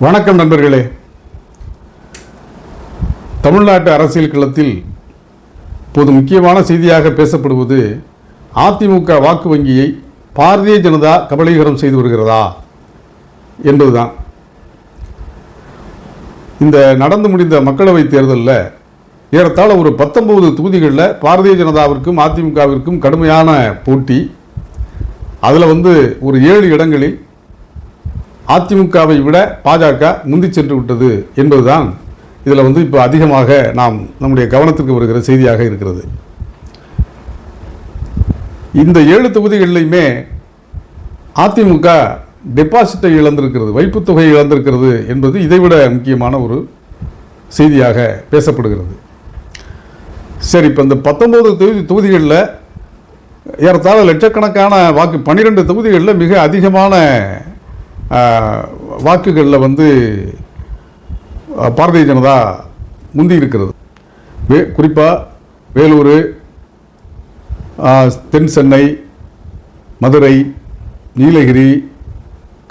வணக்கம் நண்பர்களே. தமிழ்நாட்டு அரசியல் களத்தில் இப்போது முக்கியமான செய்தியாக பேசப்படுவது அதிமுக வாக்கு வங்கியை பாரதிய ஜனதா கபலீகரம் செய்து வருகிறதா என்பதுதான். இந்த நடந்து முடிந்த மக்களவைத் தேர்தலில் ஏறத்தாழ ஒரு பத்தொன்பது தொகுதிகளில் பாரதிய ஜனதாவிற்கும் அதிமுகவிற்கும் கடுமையான போட்டி. அதில் வந்து ஒரு ஏழு இடங்களில் அதிமுகவை விட பாஜக முந்தி சென்று விட்டது என்பதுதான் இதில் வந்து இப்போ அதிகமாக நாம் நம்முடைய கவனத்திற்கு வருகிற செய்தியாக இருக்கிறது. இந்த ஏழு தொகுதிகளிலையுமே அதிமுக டெபாசிட்டை இழந்திருக்கிறது வைப்புத்தொகையை இழந்திருக்கிறது என்பது இதைவிட முக்கியமான ஒரு செய்தியாக பேசப்படுகிறது. சரி இப்போ இந்த பத்தொன்பது தொகுதி தொகுதிகளில் ஏறத்தாழ லட்சக்கணக்கான வாக்கு பன்னிரெண்டு தொகுதிகளில் மிக அதிகமான வாக்குகளில் வந்து பாரதிய ஜனதா முந்தி இருக்கிறது வே குறிப்பாக வேலூர் தென் சென்னை மதுரை நீலகிரி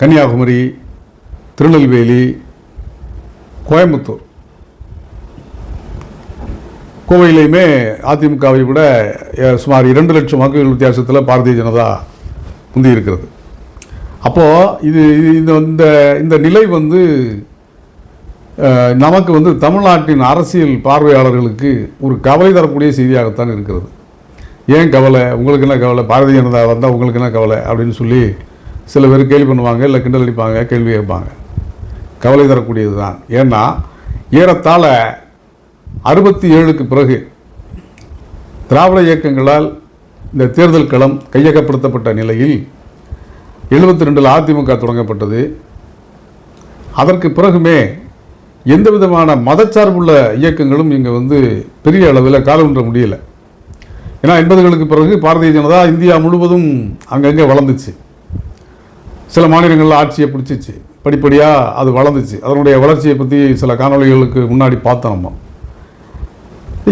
கன்னியாகுமரி திருநெல்வேலி கோயம்புத்தூர். கோவையிலையுமே அதிமுகவை விட சுமார் இரண்டு லட்சம் வாக்குகள் வித்தியாசத்தில் பாரதிய ஜனதா முந்தி இருக்கிறது அப்போது இது இது- இந்த இந்த இந்த நிலை வந்து நமக்கு வந்து தமிழ்நாட்டின் அரசியல் பார்வையாளர்களுக்கு ஒரு கவலை தரக்கூடிய செய்தியாகத்தான் இருக்கிறது. ஏன் கவலை? உங்களுக்கு என்ன கவலை? பாரதிய ஜனதா வந்தால் உங்களுக்கு என்ன கவலை? அப்படின்னு சொல்லி சில பேர் கேள்வி பண்ணுவாங்க இல்லை கிண்டல் அடிப்பாங்க கேள்வி கேட்பாங்க. கவலை தரக்கூடியது தான். ஏன்னா ஏறத்தாழ அறுபத்தி ஏழுக்கு பிறகு திராவிட இயக்கங்களால் இந்த தேர்தல் களம் கையகப்படுத்தப்பட்ட நிலையில் எழுபத்தி ரெண்டில் அதிமுக தொடங்கப்பட்டது. அதற்கு பிறகுமே எந்த விதமான மதச்சார்புள்ள இயக்கங்களும் இங்கே வந்து பெரிய அளவில் காலமுன்ற முடியல. ஏன்னா எண்பதுகளுக்கு பிறகு பாரதிய ஜனதா இந்தியா முழுவதும் அங்கங்கே வளர்ந்துச்சு. சில மாநிலங்களில் ஆட்சியை பிடிச்சிச்சு. படிப்படியாக அது வளர்ந்துச்சு. அதனுடைய வளர்ச்சியை பற்றி சில காணொளிகளுக்கு முன்னாடி பார்த்தோம் நம்ம.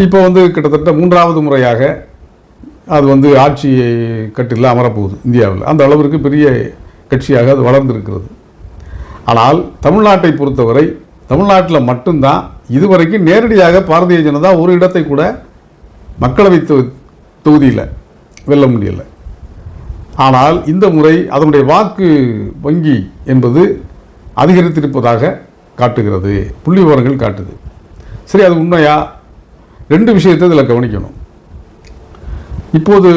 இப்போ வந்து கிட்டத்தட்ட மூன்றாவது முறையாக அது வந்து ஆட்சி கட்டில் அமரப்போகுது இந்தியாவில். அந்த அளவிற்கு பெரிய கட்சியாக அது வளர்ந்திருக்கிறது. ஆனால் தமிழ்நாட்டை பொறுத்தவரை தமிழ்நாட்டில் மட்டும்தான் இதுவரைக்கும் நேரடியாக பாரதிய ஜனதா ஒரு இடத்தை கூட மக்களவை தொ- தொகுதியில் வெல்ல முடியலை. ஆனால் இந்த முறை அதனுடைய வாக்கு வங்கி என்பது அதிகரித்திருப்பதாக காட்டுகிறது. புள்ளி விவரங்கள் காட்டுது. சரி அது உண்மையா? ரெண்டு விஷயத்தை இதில் கவனிக்கணும். இப்போது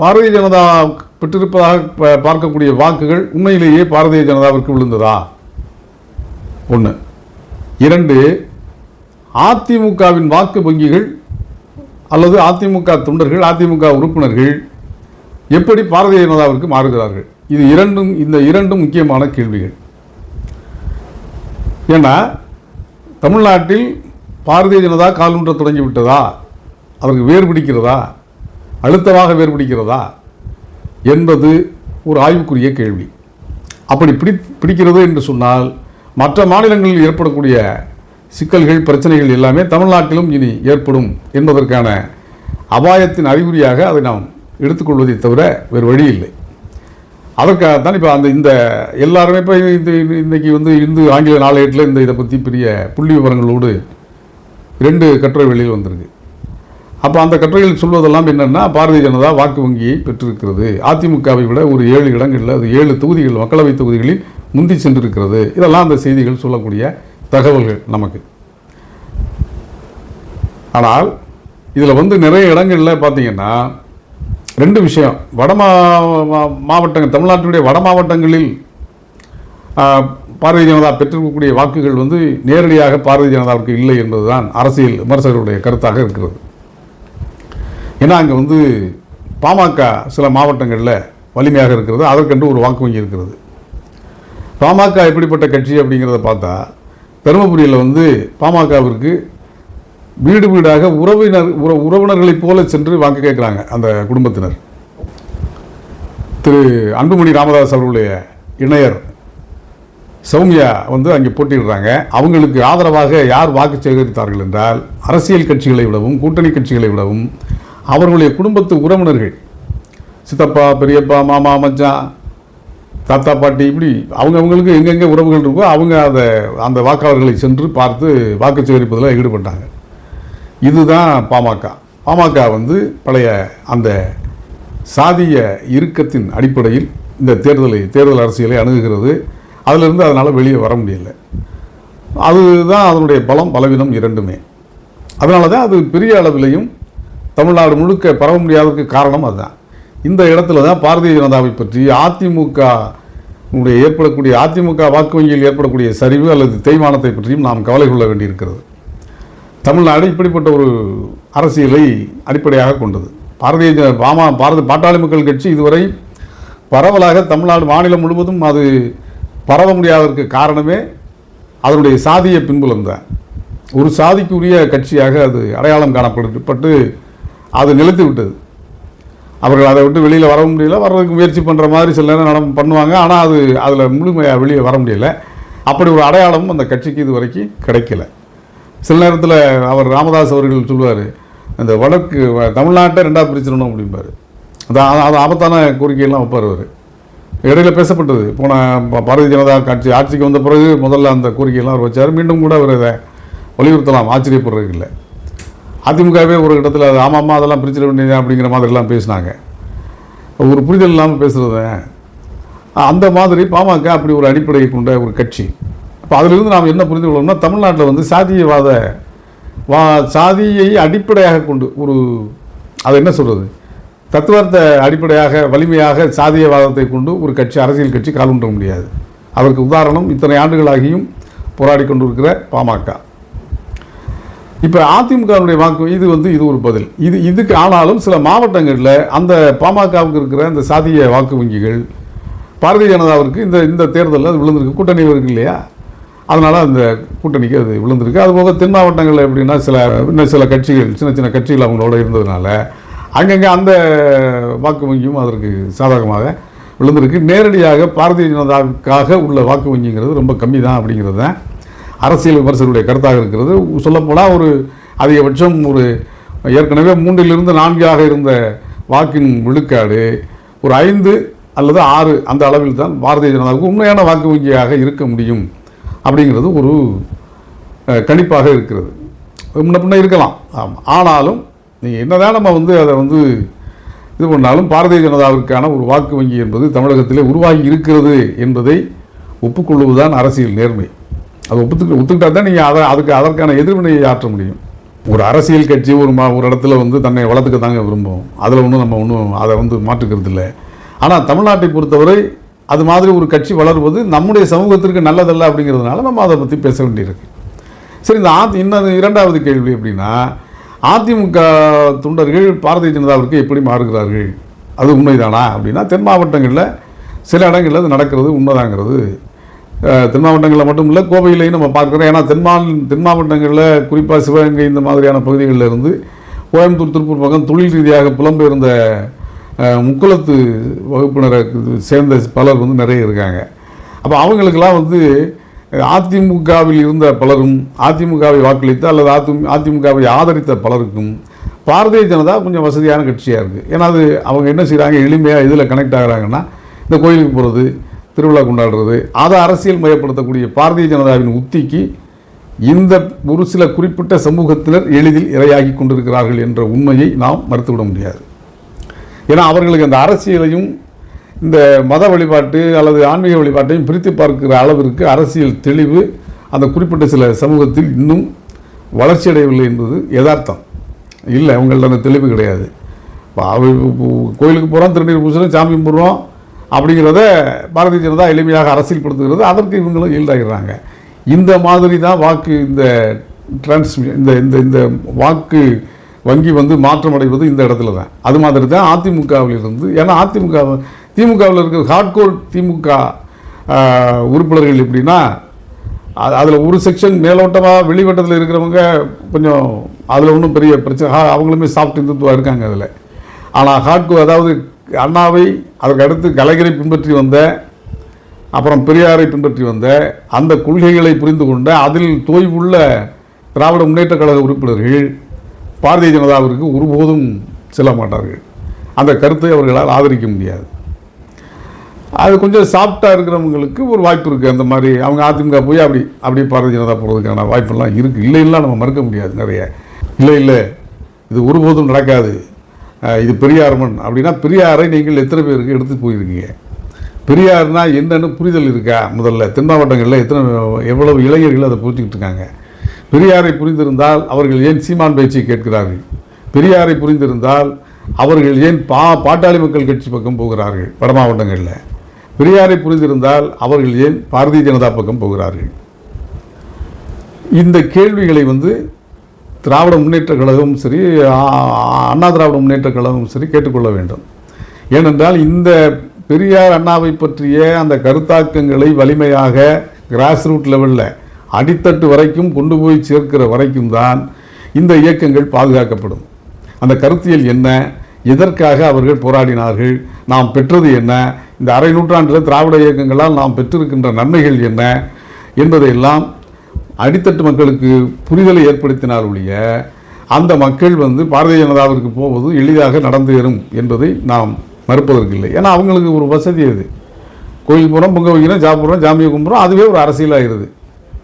பாரதிய ஜனதா பெற்றிருப்பதாக பார்க்கக்கூடிய வாக்குகள் உண்மையிலேயே பாரதிய ஜனதாவிற்கு விழுந்ததா? ஒன்று இரண்டு அதிமுகவின் வாக்கு வங்கிகள் அல்லது அதிமுக தொண்டர்கள் அதிமுக உறுப்பினர்கள் எப்படி பாரதிய ஜனதாவிற்கு மாறுகிறார்கள்? இது இரண்டும் இந்த இரண்டும் முக்கியமான கேள்விகள். ஏன்னா தமிழ்நாட்டில் பாரதிய ஜனதா காலூன்ற தொடங்கி விட்டதா அதற்கு வேர் பிடிக்கிறதா? அழுத்தமாக வேறுபிடிக்கிறதா என்பது ஒரு ஆய்வுக்குரிய கேள்வி. அப்படி பிடி பிடிக்கிறது என்று சொன்னால் மற்ற மாநிலங்களில் ஏற்படக்கூடிய சிக்கல்கள் பிரச்சனைகள் எல்லாமே தமிழ்நாட்டிலும் இனி ஏற்படும் என்பதற்கான அபாயத்தின் அறிகுறியாக அதை நாம் எடுத்துக்கொள்வதை தவிர வேறு வழி இல்லை. அதற்காகத்தான் இப்போ அந்த இந்த எல்லாருமே இப்போ இந்த இன்றைக்கி வந்து இந்து ஆங்கில நாளேட்டில் இந்த இதை பற்றி பெரிய புள்ளி விவரங்களோடு ரெண்டு கட்டுரை வெளியில் வந்திருக்கு. அப்போ அந்த கட்டுரைகள் சொல்வதெல்லாம் என்னென்னா பாரதிய ஜனதா வாக்கு வங்கியை பெற்றிருக்கிறது. அதிமுகவை விட ஒரு ஏழு இடங்களில் அது ஏழு தொகுதிகள் மக்களவை தொகுதிகளில் முந்தி சென்றிருக்கிறது. இதெல்லாம் அந்த செய்திகள் சொல்லக்கூடிய தகவல்கள் நமக்கு. ஆனால் இதில் வந்து நிறைய இடங்களில் பார்த்தீங்கன்னா ரெண்டு விஷயம். வட மாவட்டங்கள் தமிழ்நாட்டினுடைய வட மாவட்டங்களில் பாரதிய ஜனதா பெற்றிருக்கக்கூடிய வாக்குகள் வந்து நேரடியாக பாரதிய ஜனதாவுக்கு இல்லை என்பதுதான் அரசியல் விமர்சகருடைய கருத்தாக இருக்கிறது. ஏன்னா அங்கே வந்து பாமக சில மாவட்டங்களில் வலிமையாக இருக்கிறது அதற்கென்று ஒரு வாக்கு வங்கி இருக்கிறது. பாமக எப்படிப்பட்ட கட்சி அப்படிங்கிறத பார்த்தா தருமபுரியில் வந்து பாமகவிற்கு வீடு வீடாக உறவினர் உற உறவினர்களைப் போல சென்று வாக்கு கேட்குறாங்க அந்த குடும்பத்தினர். திரு அன்புமணி ராமதாஸ் அவர்களுடைய இணையர் சௌமியா வந்து அங்கே போட்டியிடுறாங்க. அவங்களுக்கு ஆதரவாக யார் வாக்கு சேகரித்தார்கள் என்றால் அரசியல் கட்சிகளை விடவும் கூட்டணி கட்சிகளை விடவும் அவர்களுடைய குடும்பத்து உறவினர்கள் சித்தப்பா பெரியப்பா மாமா மச்சான் தாத்தா பாட்டி இப்படி அவங்க அவங்களுக்கு எங்கெங்கே உறவுகள் இருக்கோ அவங்க அதை அந்த வாக்காளர்களை சென்று பார்த்து வாக்கு சேகரிப்பதில் ஈடுபட்டாங்க. இதுதான் பாமக. பாமக வந்து பழைய அந்த சாதிய இறுக்கத்தின் அடிப்படையில் இந்த தேர்தலை தேர்தல் அரசியலை அணுகுகிறது. அதிலிருந்து அதனால் வெளியே வர முடியல. அதுதான் அதனுடைய பலம் பலவீனம் இரண்டுமே. அதனால தான் அது பெரிய அளவிலையும் தமிழ்நாடு முழுக்க பரவ முடியாததுக்கு காரணம் அதுதான். இந்த இடத்துல தான் பாரதிய ஜனதாவை பற்றி அதிமுக உடைய ஏற்படக்கூடிய அதிமுக வாக்கு வங்கியில் ஏற்படக்கூடிய சரிவு அல்லது தேய்மானத்தை பற்றியும் நாம் கவலை கொள்ள வேண்டியிருக்கிறது. தமிழ்நாடு இப்படிப்பட்ட ஒரு அரசியலை அடிப்படையாக கொண்டது. பாரதிய பாமா பாரத பாட்டாளி மக்கள் கட்சி இதுவரை பரவலாக தமிழ்நாடு மாநிலம் முழுவதும் அது பரவ முடியாததற்கு காரணமே அதனுடைய சாதிய பின்புலம் தான் ஒரு சாதிக்குரிய கட்சியாக அது அடையாளம் காணப்பட்டு அது நிலைத்து விட்டது. அவர்கள் அதை விட்டு வெளியில் வர முடியல வர்றதுக்கு முயற்சி பண்ணுற மாதிரி சில நேரம் நடம் பண்ணுவாங்க. ஆனால் அது அதில் முழுமையாக வெளியே வர முடியல. அப்படி ஒரு அடையாளமும் அந்த கட்சிக்கு இது வரைக்கும் கிடைக்கல. சில நேரத்தில் அவர் ராமதாஸ் அவர்கள் சொல்லுவார் இந்த வடக்கு வ- தமிழ்நாட்டை ரெண்டாக பிரிச்சிடணும் அப்படிம்பாரு. அது அது ஆபத்தான கோரிக்கையெல்லாம் வைப்பார் அவர். இடையில பேசப்பட்டது. போன ப- பாரதிய ஜனதா கட்சி ஆட்சிக்கு வந்த பிறகு முதல்ல அந்த கோரிக்கையெல்லாம் அவர் வச்சார். மீண்டும் கூட அவர் இதை வலியுறுத்தலாம். ஆச்சரியப்படுறதுக்கு இல்லை. அதிமுகவே ஒரு இடத்துல அது ஆமாம்மா அதெல்லாம் பிரிச்சிட வேண்டியது அப்படிங்கிற மாதிரிலாம் பேசினாங்க. ஒரு புரிதல் இல்லாமல் பேசுகிறத அந்த மாதிரி பாமக அப்படி ஒரு அடிப்படையை கொண்ட ஒரு கட்சி. அப்போ அதிலிருந்து நாம் என்ன புரிந்து கொள்ளணும்னா தமிழ்நாட்டில் வந்து சாதியவாத வா சாதியை அடிப்படையாக கொண்டு ஒரு அது என்ன சொல்கிறது தத்துவார்த்த அடிப்படையாக வலிமையாக சாதியவாதத்தை கொண்டு ஒரு கட்சி அரசியல் கட்சி கால் முடியாது. அதற்கு உதாரணம் இத்தனை ஆண்டுகளாகியும் போராடி கொண்டிருக்கிற பாமக. இப்போ அதிமுகவுடைய வாக்கு இது வந்து இது ஒரு பதில். இது இதுக்கு ஆனாலும் சில மாவட்டங்களில் அந்த பாமகவுக்கு இருக்கிற அந்த சாதிய வாக்கு வங்கிகள் பாரதிய ஜனதாவிற்கு இந்த இந்த தேர்தலில் அது விழுந்திருக்கு. கூட்டணி இருக்கு இல்லையா? அதனால் அந்த கூட்டணிக்கு அது விழுந்திருக்கு. அதுபோக தென் மாவட்டங்களில் எப்படின்னா சில இன்னும் சில கட்சிகள் சின்ன சின்ன கட்சிகள் அவங்களோட இருந்ததுனால அங்கங்கே அந்த வாக்கு வங்கியும் அதற்கு சாதகமாக விழுந்திருக்கு. நேரடியாக பாரதிய ஜனதாவுக்காக உள்ள வாக்கு வங்கிங்கிறது ரொம்ப கம்மி தான் அப்படிங்கிறது தான் அரசியல் விமர்சகருடைய கருத்தாக இருக்கிறது. சொல்லப்போனால் ஒரு அதிகபட்சம் ஒரு ஏற்கனவே மூன்றிலிருந்து நான்காக இருந்த வாக்கின் விழுக்காடு ஒரு ஐந்து அல்லது ஆறு அந்த அளவில் தான் பாரதிய ஜனதாவுக்கு உண்மையான வாக்கு வங்கியாக இருக்க முடியும் அப்படிங்கிறது ஒரு கணிப்பாக இருக்கிறது. முன்ன பின்ன இருக்கலாம். ஆமாம் ஆனாலும் நீங்கள் என்னதான் நம்ம வந்து அதை வந்து இது பண்ணாலும் பாரதிய ஜனதாவிற்கான ஒரு வாக்கு வங்கி என்பது தமிழகத்திலே உருவாகி இருக்கிறது என்பதை ஒப்புக்கொள்வதுதான் அரசியல் நேர்மை. அதை ஒப்புத்து ஒத்துக்கிட்டா தான் நீங்கள் அதை அதுக்கு அதற்கான எதிர்வினையை ஆற்ற முடியும். ஒரு அரசியல் கட்சி ஒரு மா ஒரு இடத்துல வந்து தன்னை வளர்த்துக்க தாங்க விரும்பும். அதில் ஒன்றும் நம்ம ஒன்றும் அதை வந்து மாற்றுக்கிறது இல்லை. ஆனால் தமிழ்நாட்டை பொறுத்தவரை அது மாதிரி ஒரு கட்சி வளர்வது நம்முடைய சமூகத்திற்கு நல்லதல்ல அப்படிங்கிறதுனால நம்ம அதை பற்றி பேச வேண்டியிருக்கு. சரி இந்த ஆதி இன்னது இரண்டாவது கேள்வி அப்படின்னா அதிமுக தொண்டர்கள் பாரதிய ஜனதாவிற்கு எப்படி மாறுகிறார்கள்? அது உண்மைதானா அப்படின்னா தென் மாவட்டங்களில் சில இடங்களில் அது நடக்கிறது உண்மைதாங்கிறது தென் மாவட்டங்களில் மட்டும் இல்லை கோவையிலையும் நம்ம பார்க்குறோம். ஏன்னா தென் தென் மாவட்டங்களில் குறிப்பாக சிவகங்கை இந்த மாதிரியான பகுதிகளில் இருந்து கோயம்புத்தூர் திருப்பூர் பக்கம் தொழில் ரீதியாக புலம்பெயர்ந்த முக்குளத்து வகுப்பினரை சேர்ந்த பலர் வந்து நிறைய இருக்காங்க. அப்போ அவங்களுக்கெல்லாம் வந்து அதிமுகவில் இருந்த பலரும் அதிமுகவை வாக்களித்த அல்லது அதி அதிமுகவை ஆதரித்த பலருக்கும் பாரதிய ஜனதா கொஞ்சம் வசதியான கட்சியாக இருக்குது ஏன்னா அது அவங்க என்ன செய்கிறாங்க எளிமையாக இதில் கனெக்ட் ஆகிறாங்கன்னா இந்த கோயிலுக்கு போகிறது திருவிழா கொண்டாடுறது. அதை அரசியல் மயப்படுத்தக்கூடிய பாரதிய ஜனதாவின் உத்திக்கு இந்த ஒரு சில குறிப்பிட்ட சமூகத்தினர் எளிதில் இரையாகி கொண்டிருக்கிறார்கள் என்ற உண்மையை நாம் மறுத்துவிட முடியாது. ஏன்னா அவர்களுக்கு அந்த அரசியலையும் இந்த மத வழிபாட்டு அல்லது ஆன்மீக வழிபாட்டையும் பிரித்து பார்க்கிற அளவிற்கு அரசியல் தெளிவு அந்த குறிப்பிட்ட சில சமூகத்தில் இன்னும் வளர்ச்சியடையவில்லை என்பது யதார்த்தம். இல்லை அவங்கள்ட்ட அந்த தெளிவு கிடையாது. கோயிலுக்கு போகிறோம் திருநீர் பூசுகிறோம் சாமி கும்பிட்றோம் அப்படிங்கிறத பாரதிய ஜனதா எளிமையாக அரசியல்படுத்துகிறது அதற்கு இவங்களும் ஈல்டாகிறாங்க இந்த மாதிரி தான் வாக்கு இந்த டிரான்ஸ்மிஷன் இந்த இந்த இந்த வாக்கு வங்கி வந்து மாற்றம் அடைவது இந்த இடத்துல தான். அது மாதிரி தான் அதிமுகவில் இருந்து ஏன்னா அதிமுக திமுகவில் இருக்கிற ஹார்ட்கோர் திமுக உறுப்பினர்கள் எப்படின்னா அதில் ஒரு செக்ஷன் மேலோட்டமாக வெளிவட்டத்தில் இருக்கிறவங்க கொஞ்சம் அதில் ஒன்றும் பெரிய பிரச்சனை அவங்களுமே சாஃப்ட் இந்துத்துவா இருக்காங்க அதில். ஆனால் ஹார்ட்கோ அதாவது அண்ணாவை அதற்கு அடுத்து கலைஞரை பின்பற்றி வந்த அப்புறம் பெரியாரை பின்பற்றி வந்த அந்த கொள்கைகளை புரிந்து கொண்ட அதில் தோய்வுள்ள திராவிட முன்னேற்றக் கழக உறுப்பினர்கள் பாரதிய ஜனதாவிற்கு ஒருபோதும் செல்ல மாட்டார்கள். அந்த கருத்தை அவர்களால் ஆதரிக்க முடியாது. அது கொஞ்சம் சாஃப்டாக இருக்கிறவங்களுக்கு ஒரு வாய்ப்பு இருக்குது அந்த மாதிரி அவங்க அதிமுக போய் அப்படி அப்படி பாரதிய ஜனதா போகிறதுக்கான வாய்ப்பெல்லாம் இருக்குது இல்லை இல்லை நம்ம மறுக்க முடியாது நிறைய. இல்லை இல்லை இது ஒருபோதும் நடக்காது. இது பெரியார் மண். அப்படின்னா பெரியாரை நீங்கள் எத்தனை பேருக்கு எடுத்து போயிருக்கீங்க? பெரியார்னா என்னன்னு புரிதல் இருக்கா? முதல்ல தென் மாவட்டங்களில் எத்தனை எவ்வளவு இளைஞர்கள் அதை புரிஞ்சுக்கிட்டு இருக்காங்க? பெரியாரை புரிந்திருந்தால் அவர்கள் ஏன் சீமான் பேச்சை கேட்கிறார்கள்? பெரியாரை புரிந்திருந்தால் அவர்கள் ஏன் பா பாட்டாளி மக்கள் கட்சி பக்கம் போகிறார்கள் வட மாவட்டங்களில்? பெரியாரை புரிந்திருந்தால் அவர்கள் ஏன் பாரதிய ஜனதா பக்கம் போகிறார்கள்? இந்த கேள்விகளை வந்து திராவிட முன்னேற்ற கழகமும் சரி அண்ணா திராவிட முன்னேற்ற கழகமும் சரி கேட்டுக்கொள்ள வேண்டும். ஏனென்றால் இந்த பெரியார் அண்ணாவை பற்றிய அந்த கருத்தாக்கங்களை வலிமையாக கிராஸ் ரூட் லெவலில் அடித்தட்டு வரைக்கும் கொண்டு போய் சேர்க்கிற வரைக்கும் தான் இந்த இயக்கங்கள் பாதுகாக்கப்படும். அந்த கருத்தியல் என்ன? எதற்காக அவர்கள் போராடினார்கள்? நாம் பெற்றது என்ன? இந்த அரை நூற்றாண்டில் திராவிட இயக்கங்களால் நாம் பெற்றிருக்கின்ற நன்மைகள் என்ன? என்பதையெல்லாம் அடித்தட்டு மக்களுக்கு புரிதலை ஏற்படுத்தினால் ஒழிய அந்த மக்கள் வந்து பாரதிய ஜனதாவிற்கு போவது எளிதாக நடந்து வரும் என்பதை நாம் மறுப்பதற்கு இல்லை. ஏன்னா அவங்களுக்கு ஒரு வசதி அது. கோயில் போகிறோம் பொங்க வைக்கிறோம் சாப்பிட்றோம் ஜாமியை கும்பிட்றோம் அதுவே ஒரு அரசியலாகிருது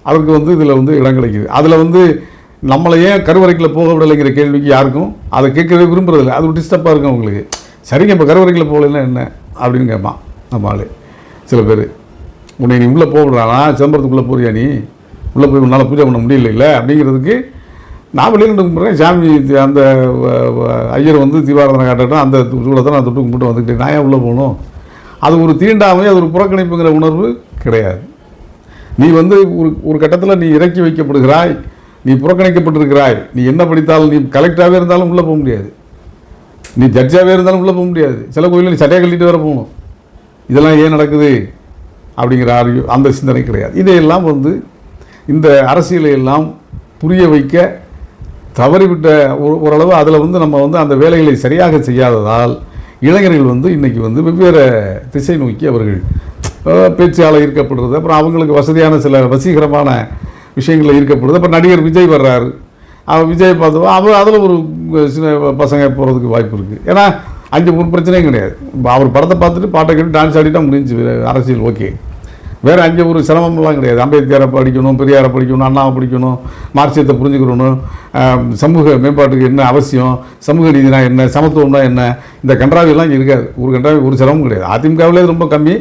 அதற்கு வந்து இதில் வந்து இடம் கிடைக்குது. அதில் வந்து நம்மளை ஏன் போக விடலைங்கிற கேள்விக்கு யாருக்கும் அதை கேட்கவே விரும்புறதில்ல. அது ஒரு டிஸ்டர்பாக இருக்கும் அவங்களுக்கு. சரிங்க இப்போ கருவறைக்கில் போகலைன்னா என்ன? அப்படின்னு கேட்பான். நம்ம ஆள் சில பேர். உன்னை நீ உள்ளே போக விடுறானா சிதம்பரத்துக்குள்ளே போறியா நீ? உள்ளே போய் உன்னால் பூஜை பண்ண முடியல அப்படிங்கிறதுக்கு நான் வெளியில் நின்று கும்பிட்றேன். சாமி அந்த வ- ஐயர் வந்து தீபாராதனை காட்டட்டும். அந்த சூழத்தை நான் தொட்டு கும்பிட்டு வந்துக்கிட்டேன். நான் ஏன் உள்ளே போகணும்? அது ஒரு தீண்டாமை அது ஒரு புறக்கணிப்புங்கிற உணர்வு கிடையாது. நீ வந்து ஒரு ஒரு கட்டத்தில் நீ இறக்கி வைக்கப்படுகிறாய். நீ புறக்கணிக்கப்பட்டிருக்கிறாய். நீ என்ன படித்தாலும் நீ கலெக்டராகவே இருந்தாலும் உள்ளே போக முடியாது. நீ ஜட்ஜாகவே இருந்தாலும் உள்ளே போக முடியாது. சில கோயிலில் நீ சட்டையை கட்டிட்டு வர போகணும். இதெல்லாம் ஏன் நடக்குது? அப்படிங்கிற அறிவு அந்த சிந்தனை கிடையாது. இதையெல்லாம் வந்து இந்த அரசியலை எல்லாம் புரிய வைக்க தவறிவிட்ட ஓரளவு அதில் வந்து நம்ம வந்து அந்த வேலைகளை சரியாக செய்யாததால் இளைஞர்கள் வந்து இன்றைக்கி வந்து வெவ்வேறு திசை நோக்கி அவர்கள் பேச்சாளர் ஈர்க்கப்படுறது அப்புறம் அவங்களுக்கு வசதியான சில வசீகரமான விஷயங்களில் ஈர்க்கப்படுது அப்புறம் நடிகர் விஜய் வர்றாரு. அவன் விஜய் பார்த்தோம் அவர் அதில் ஒரு சின்ன பசங்க போகிறதுக்கு வாய்ப்பு இருக்குது ஏன்னா அஞ்சு மூணு பிரச்சனையும் கிடையாது. அவர் படத்தை பார்த்துட்டு பாட்டை கேட்டு டான்ஸ் ஆடிட்டா முடிஞ்சு அரசியல் ஓகே. வேறு அஞ்சு ஒரு சிரமம்லாம் கிடையாது. அம்பேத்கரை படிக்கணும் பெரியாரை படிக்கணும் அண்ணாவை படிக்கணும் மார்க்சியத்தை புரிஞ்சுக்கணும் சமூக மேம்பாட்டுக்கு என்ன அவசியம் சமூக நீதினா என்ன சமத்துவம்னா என்ன இந்த கன்றாவிலாம் இங்கே இருக்காது. ஒரு கன்றாவி ஒரு சிரமம் கிடையாது. அதிமுகவிலே ரொம்ப கம்மி.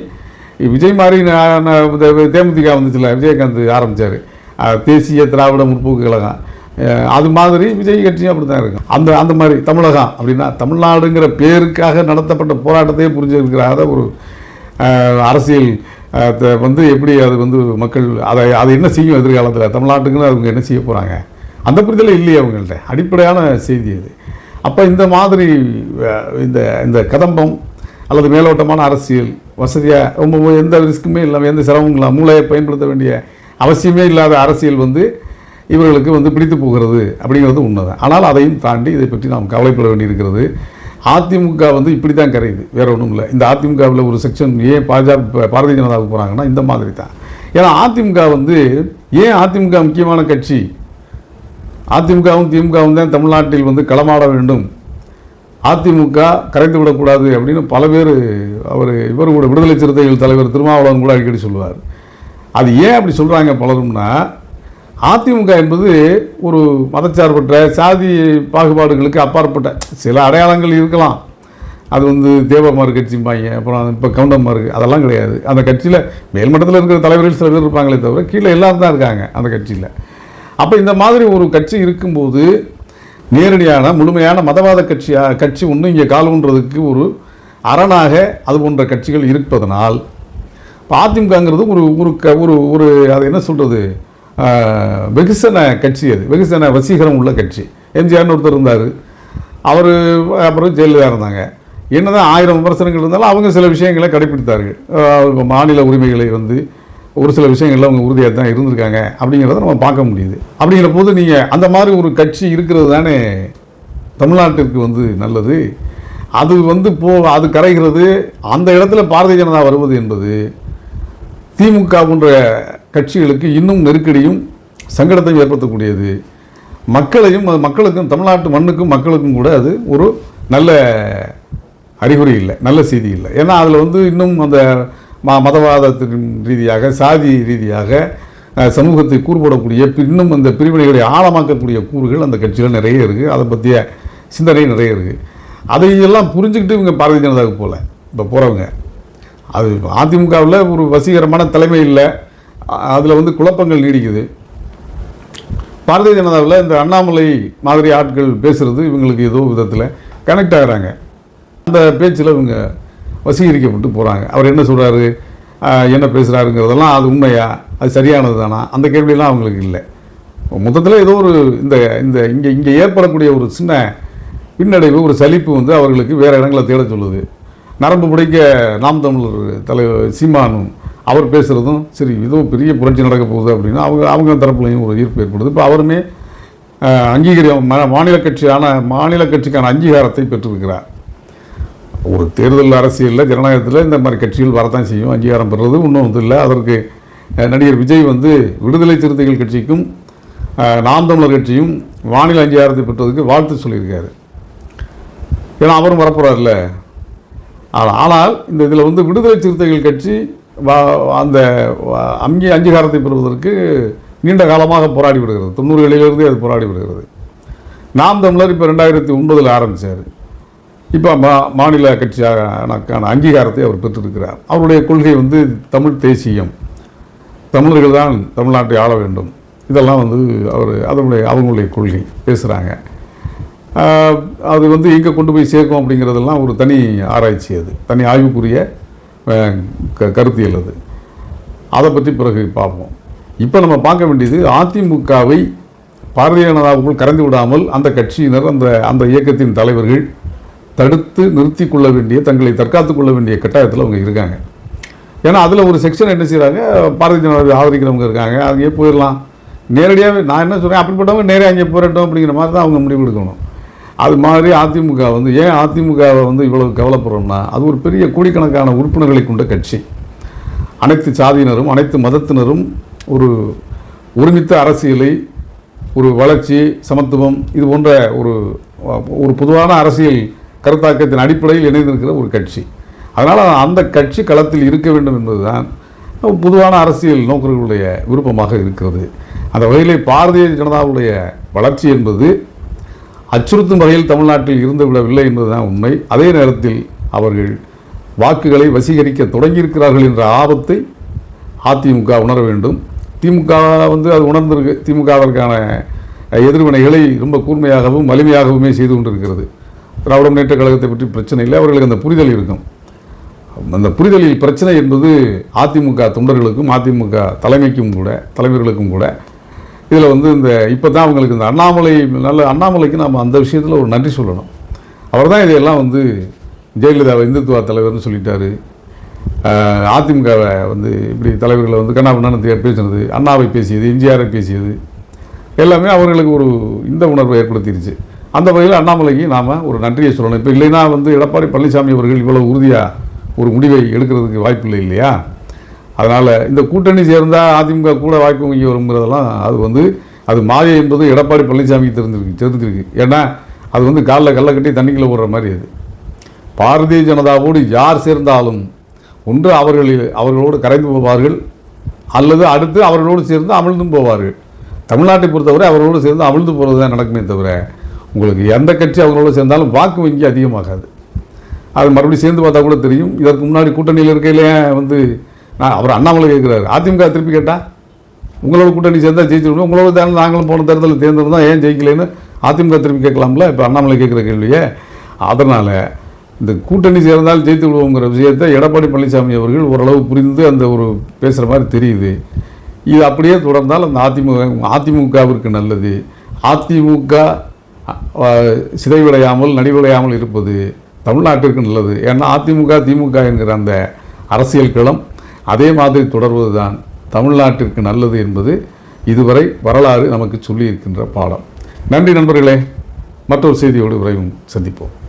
விஜய் மாதிரி நான் இந்த தேமுதிக வந்துச்சுல விஜயகாந்த் ஆரம்பித்தார் தேசிய திராவிட முற்போக்கு கழகம். அது மாதிரி விஜய் கட்சியும் அப்படி தான் இருக்கும். அந்த அந்த மாதிரி தமிழகம் அப்படின்னா தமிழ்நாடுங்கிற பேருக்காக நடத்தப்பட்ட போராட்டத்தையே புரிஞ்சிருக்கிறாத ஒரு அரசியல் வந்து எப்படி அது வந்து மக்கள் அதை அதை என்ன செய்யும் எதிர்காலத்தில்? தமிழ்நாட்டுக்குன்னு அவங்க என்ன செய்ய போகிறாங்க அந்த புரிதலே இல்லையே அவங்கள்ட்ட. அடிப்படையான செய்தி அது. அப்போ இந்த மாதிரி இந்த இந்த கதம்பம் அல்லது மேலோட்டமான அரசியல் வசதியாக ரொம்ப எந்த ரிஸ்க்குமே இல்லாமல் எந்த சிரமமும் இல்லாமல் மூளையை பயன்படுத்த வேண்டிய அவசியமே இல்லாத அரசியல் வந்து இவர்களுக்கு வந்து பிடித்து போகிறது அப்படிங்கிறது உண்மைதான். ஆனால் அதையும் தாண்டி இதை பற்றி நாம் கவலைப்பட வேண்டியிருக்கிறது. அதிமுக வந்து இப்படி தான் கரையுது. வேற ஒன்றும் இல்லை. இந்த அதிமுகவில் ஒரு செக்ஷன் ஏன் பாஜக பாரதிய ஜனதாவுக்கு போகிறாங்கன்னா இந்த மாதிரி தான் ஏன்னா அதிமுக வந்து ஏன் அதிமுக முக்கியமான கட்சி? அதிமுகவும் திமுகவும் தான் தமிழ்நாட்டில் வந்து களமாட வேண்டும். அதிமுக கரைந்து விடக்கூடாது அப்படின்னு பல பேர் அவர் இவர் கூட விடுதலை சிறுத்தைகள் தலைவர் திருமாவளவன் கூட அடிக்கடி சொல்லுவார். அது ஏன் அப்படி சொல்கிறாங்க பலரும்னா அதிமுக என்பது ஒரு மதச்சார்பற்ற சாதி பாகுபாடுகளுக்கு அப்பாற்பட்ட சில அடையாளங்கள் இருக்கலாம். அது வந்து தேவமார் கட்சிம்பாங்க அப்புறம் இப்போ கவுண்டம்மார் அதெல்லாம் கிடையாது. அந்த கட்சியில் மேல்மட்டத்தில் இருக்கிற தலைவர்கள் சில பேர் இருப்பாங்களே தவிர கீழே எல்லாரும் தான் இருக்காங்க அந்த கட்சியில். அப்போ இந்த மாதிரி ஒரு கட்சி இருக்கும்போது நேரடியான முழுமையான மதவாத கட்சியாக கட்சி ஒன்று இங்கே கால் ஊன்றதுக்கு ஒரு அரணாக அது போன்ற கட்சிகள் இருப்பதனால் இப்போ அதிமுகங்கிறது ஒரு ஒரு க ஒரு ஒரு அது என்ன சொல்கிறது வெகுசன கட்சி அது. வெகுசன வசீகரம் உள்ள கட்சி. எம்ஜிஆர்னு ஒருத்தர் இருந்தார். அவர் அப்புறம் ஜெயலலிதா இருந்தாங்க. என்னதான் ஆயிரம் விமர்சனங்கள் இருந்தாலும் அவங்க சில விஷயங்களை கடைபிடித்தார்கள் மாநில உரிமைகளை வந்து ஒரு சில விஷயங்களில் அவங்க உறுதியாக தான் இருந்திருக்காங்க அப்படிங்கிறத நம்ம பார்க்க முடியுது. அப்படிங்கிற போது நீங்கள் அந்த மாதிரி ஒரு கட்சி இருக்கிறது தானே தமிழ்நாட்டிற்கு வந்து நல்லது. அது வந்து போ அது கரைகிறது அந்த இடத்துல பாரதிய ஜனதா வருவது என்பது திமுக போன்ற கட்சிகளுக்கு இன்னும் நெருக்கடியும் சங்கடத்தையும் ஏற்படுத்தக்கூடியது. மக்களையும் அது மக்களுக்கும் தமிழ்நாட்டு மண்ணுக்கும் மக்களுக்கும் கூட அது ஒரு நல்ல அறிகுறி இல்லை நல்ல செய்தி இல்லை. ஏன்னா அதில் வந்து இன்னும் அந்த ம மதவாதத்தின் ரீதியாக சாதி ரீதியாக சமூகத்தை கூறுபடக்கூடிய இன்னும் அந்த பிரிவினைகளை ஆழமாக்கக்கூடிய கூறுகள் அந்த கட்சியில் நிறைய இருக்குது அதை பற்றிய சிந்தனை நிறைய இருக்குது அதையெல்லாம் புரிஞ்சுக்கிட்டு இவங்க பாரதிய ஜனதாவுக்கு போகல. இப்போ போகிறவங்க அது அதிமுகவில் ஒரு வசீகரமான தலைமை இல்லை. அதில் வந்து குழப்பங்கள் நீடிக்குது. பாரதிய ஜனதாவில் இந்த அண்ணாமலை மாதிரி ஆட்கள் பேசுகிறது இவங்களுக்கு ஏதோ விதத்தில் கனெக்ட் ஆகுறாங்க. அந்த பேச்சில் இவங்க வசீகரிக்கப்பட்டு போகிறாங்க அவர் என்ன சொல்கிறாரு என்ன பேசுகிறாருங்கிறதெல்லாம் அது உண்மையா? அது சரியானது தானா? அந்த கேள்வியெல்லாம் அவங்களுக்கு இல்லை. மொத்தத்தில் ஏதோ ஒரு இந்த இந்த இங்கே இங்கே ஏற்படக்கூடிய ஒரு சின்ன பின்னடைவு ஒரு சலிப்பு வந்து அவர்களுக்கு வேறு இடங்களை தேட சொல்லுது. நரம்பு பிடிக்க நாம் தமிழர் தலைவர் சீமானும் அவர் பேசுகிறதும் சரி ஏதோ பெரிய புரட்சி நடக்க போகுது அப்படின்னா அவங்க அவங்க தரப்புலையும் ஒரு ஈர்ப்பு ஏற்படுது. இப்போ அவருமே அங்கீகாரம் மா- மாநில கட்சியான மாநில கட்சிக்கான அங்கீகாரத்தை பெற்றிருக்கிறார். ஒரு தேர்தல் அரசியலில் ஜனநாயகத்தில் இந்த மாதிரி கட்சிகள் வரத்தான் செய்யும் அங்கீகாரம் பெறுறது ஒன்றும் வந்து இல்லை. அதற்கு நடிகர் விஜய் வந்து விடுதலை சிறுத்தைகள் கட்சிக்கும் நாம் தமிழர் கட்சியும் மாநில அங்கீகாரத்தை பெற்றதுக்கு வாழ்த்து சொல்லியிருக்காரு. ஏன்னா அவரும் வரப்போறாருல்ல. ஆனால் ஆனால் இந்த இதில் வந்து விடுதலை சிறுத்தைகள் கட்சி அந்த அங்கே அங்கீகாரத்தை பெறுவதற்கு நீண்ட காலமாக போராடி விடுகிறது தொண்ணூறுகளிலிருந்தே அது போராடி விடுகிறது நாம் தமிழர் இப்போ ரெண்டாயிரத்தி ஒன்பதில் ஆரம்பித்தார் இப்போ மா மாநில கட்சியான அங்கீகாரத்தை அவர் பெற்றிருக்கிறார். அவருடைய கொள்கை வந்து தமிழ் தேசியம். தமிழர்கள் தான் தமிழ்நாட்டை ஆள வேண்டும். இதெல்லாம் வந்து அவர் அதனுடைய அவங்களுடைய கொள்கை பேசுகிறாங்க அது வந்து எங்கே கொண்டு போய் சேர்க்கும் அப்படிங்கிறதெல்லாம் ஒரு தனி ஆராய்ச்சி அது. தனி ஆய்வுக்குரிய க கருத்தியல் அது. அதை பற்றி பிறகு பார்ப்போம். இப்போ நம்ம பார்க்க வேண்டியது அதிமுகவை பாரதிய ஜனதாவுக்குள் கறந்து விடாமல் அந்த கட்சியினர் அந்த அந்த இயக்கத்தின் தலைவர்கள் தடுத்து நிறுத்தி கொள்ள வேண்டிய தங்களை தற்காத்து கொள்ள வேண்டிய கட்டாயத்தில் அவங்க இருக்காங்க. ஏன்னா அதில் ஒரு செக்ஷன் என்ன செய்கிறாங்க பாரதிய ஜனதாவை ஆதரிக்கிறவங்க இருக்காங்க. அங்கேயே போயிடலாம் நேரடியாகவே நான் என்ன சொல்கிறேன் அப்படிப்பட்டவங்க நேரே அங்கே போயிடட்டும் அப்படிங்கிற மாதிரி தான் அவங்க முடிவு எடுக்கணும். அது மாதிரி அதிமுக வந்து ஏன் அதிமுகவை வந்து இவ்வளவு கவலைப்படுறோம்னா அது ஒரு பெரிய கோடிக்கணக்கான உறுப்பினர்களை கொண்ட கட்சி. அனைத்து சாதியினரும் அனைத்து மதத்தினரும் ஒரு ஒருமித்த அரசியலை ஒரு வளர்ச்சி சமத்துவம் இது போன்ற ஒரு ஒரு பொதுவான அரசியல் கருத்தாக்கத்தின் அடிப்படையில் இணைந்திருக்கிற ஒரு கட்சி. அதனால் அந்த கட்சி களத்தில் இருக்க வேண்டும் என்பதுதான் பொதுவான அரசியல் நோக்கர்களுடைய விருப்பமாக இருக்கிறது. அந்த வகையிலே பாரதிய ஜனதாவுடைய வளர்ச்சி என்பது அச்சுறுத்தும் வகையில் தமிழ்நாட்டில் இருந்து விடவில்லை என்பதுதான் உண்மை. அதே நேரத்தில் அவர்கள் வாக்குகளை வசீகரிக்க தொடங்கியிருக்கிறார்கள் என்ற ஆபத்தை அதிமுக உணர வேண்டும். திமுக வந்து அது உணர்ந்திருக்கு. திமுக அதற்கான எதிர்வினைகளை ரொம்ப கூர்மையாகவும் வலிமையாகவுமே செய்து கொண்டிருக்கிறது. திராவிட முன்னேற்ற கழகத்தை பற்றி பிரச்சனை இல்லை. அவர்களுக்கு அந்த புரிதல் இருக்கும். அந்த புரிதலில் பிரச்சனை என்பது அதிமுக தொண்டர்களுக்கும் அதிமுக தலைமைக்கும் கூட தலைவர்களுக்கும் கூட. இதில் வந்து இந்த இப்போ தான் அவங்களுக்கு இந்த அண்ணாமலை நல்ல அண்ணாமலைக்கு நம்ம அந்த விஷயத்தில் ஒரு நன்றி சொல்லணும். அவர் தான் இதையெல்லாம் வந்து ஜெயலலிதாவை இந்துத்துவா தலைவர்னு சொல்லிட்டாரு. அதிமுகவை வந்து இப்படி தலைவர்களை வந்து கண்ணாபின்னு பேசினது அண்ணாவை பேசியது எம்ஜிஆரை பேசியது எல்லாமே அவர்களுக்கு ஒரு இந்த உணர்வை ஏற்படுத்திருச்சு. அந்த வகையில் அண்ணாமலைக்கு நாம் ஒரு நன்றியை சொல்லணும். இப்போ இல்லைன்னா வந்து எடப்பாடி பழனிசாமி அவர்கள் இவ்வளோ உறுதியாக ஒரு முடிவை எடுக்கிறதுக்கு வாய்ப்பு இல்லை இல்லையா? அதனால் இந்த கூட்டணி சேர்ந்தால் அதிமுக கூட வாய்ப்பு வங்கி வருங்கிறதெல்லாம் அது வந்து அது மாயை என்பது எடப்பாடி பழனிசாமிக்கு தெரிஞ்சிருக்கு தெரிஞ்சிருக்கு. ஏன்னா அது வந்து காலில் கல்லை கட்டி தண்ணிக்குள்ளே போடுற மாதிரி அது. பாரதிய ஜனதாவோடு யார் சேர்ந்தாலும் ஒன்று அவர்கள் அவர்களோடு கரைந்து போவார்கள் அல்லது அடுத்து அவர்களோடு சேர்ந்து அமிழ்ந்தும் போவார்கள். தமிழ்நாட்டை பொறுத்தவரை அவர்களோடு சேர்ந்து அமிழ்ந்து போகிறது தான் நடக்குமே தவிர உங்களுக்கு எந்த கட்சி அவர்களோடு சேர்ந்தாலும் வாக்கு வங்கி அதிகமாகாது. அது மறுபடியும் சேர்ந்து பார்த்தா கூட தெரியும். இதற்கு முன்னாடி கூட்டணியில் இருக்கையிலே வந்து நான் அவர் அண்ணாமலை கேட்குறாரு. அதிமுக திருப்பி கேட்டால் உங்களோட கூட்டணி சேர்ந்தால் ஜெயிச்சிருக்கணும் உங்களோட தேர்தல் நாங்களும் போன தேர்தலில் தேர்ந்தெடுத்தோம் ஏன் ஜெயிக்கலைன்னு அதிமுக திருப்பி கேட்கலாம்ல? இப்போ அண்ணாமலை கேட்குற கேள்வியே. அதனால் இந்த கூட்டணி சேர்ந்தால் ஜெயித்து விடுவோங்கிற விஷயத்தை எடப்பாடி பழனிசாமி அவர்கள் ஓரளவு புரிந்து அந்த ஒரு பேசுகிற மாதிரி தெரியுது. இது அப்படியே தொடர்ந்தால் அந்த அதிமுக அதிமுகவிற்கு நல்லது. அதிமுக சிதைவிடையாமல் நடிவடையாமல் இருப்பது தமிழ்நாட்டிற்கு நல்லது. ஏன்னா அதிமுக திமுக என்கிற அந்த அரசியல் களம் அதே மாதிரி தொடர்வது தான் தமிழ்நாட்டிற்கு நல்லது என்பது இதுவரை வரலாறு நமக்கு சொல்லி இருக்கின்ற பாடம். நன்றி நண்பர்களே. மற்றொரு செய்தியோடு விரைவும் சந்திப்போம்.